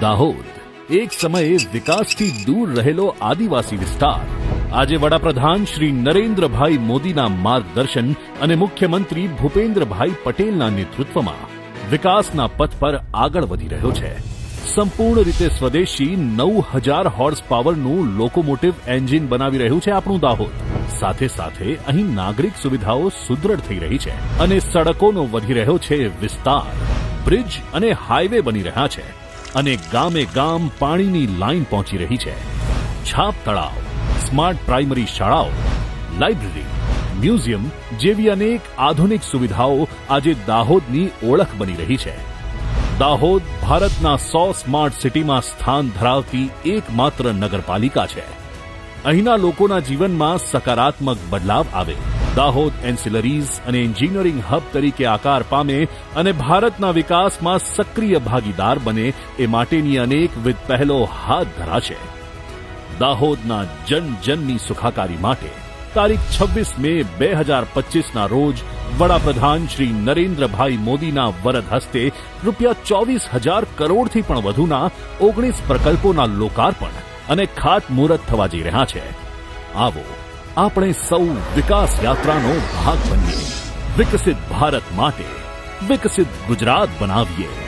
દાહોદ. એક સમયે વિકાસથી દૂર રહેલો આદિવાસી વિસ્તાર. આજે વડાપ્રધાન શ્રી નરેન્દ્રભાઈ મોદીના માર્ગદર્શન અને મુખ્યમંત્રી ભૂપેન્દ્રભાઈ પટેલના નેતૃત્વમાં વિકાસના પથ પર આગળ વધી રહ્યો છે. સંપૂર્ણ રીતે સ્વદેશી નવ હજાર હોર્સ પાવરનું લોકોમોટિવ એન્જિન બનાવી રહ્યું છે આપણું દાહોદ. સાથે સાથે અહીં નાગરિક સુવિધાઓ સુદૃઢ થઈ રહી છે અને સડકોનો વધી રહ્યો છે વિસ્તાર. બ્રિજ અને હાઈવે બની રહ્યા છે. અને ગામે ગામ પાણીની લાઈન પહોંચી રહી છે. છાપ તળાવ, સ્માર્ટ પ્રાઇમરી શાળાઓ, લાઇબ્રેરી, મ્યુઝિયમ જેવી અનેક આધુનિક સુવિધાઓ આજે દાહોદની ઓળખ બની રહી છે. દાહોદ ભારતના સો સ્માર્ટ સિટીમાં સ્થાન ધરાવતી એકમાત્ર નગરપાલિકા છે. અહીંના લોકોના જીવનમાં સકારાત્મક બદલાવ આવે. દાહોદ એન્સિલરીઝ અને એન્જિનિયરિંગ હબ તરીકે આકાર પામે અને ભારતના વિકાસમાં સક્રિય ભાગીદાર બને એ માટેની અનેકવિધ પહેલો હાથ ધરાશે દાહોદના જન જનની સુખાકારી માટે તારીખ છવ્વીસ મે બે હજાર પચીસના રોજ વડાપ્રધાન શ્રી નરેન્દ્રભાઈ મોદીના વરદ હસ્તે રૂપિયા ચોવીસ હજાર કરોડથી પણ વધુના ઓગણીસ પ્રકલ્પોના લોકાર્પણ અને ખાતમુહૂર્ત થવા જઈ રહ્યા છે. આવો આપણે સૌ વિકાસ યાત્રાનો ભાગ બનીએ. વિકસિત ભારત માટે વિકસિત ગુજરાત બનાવીએ.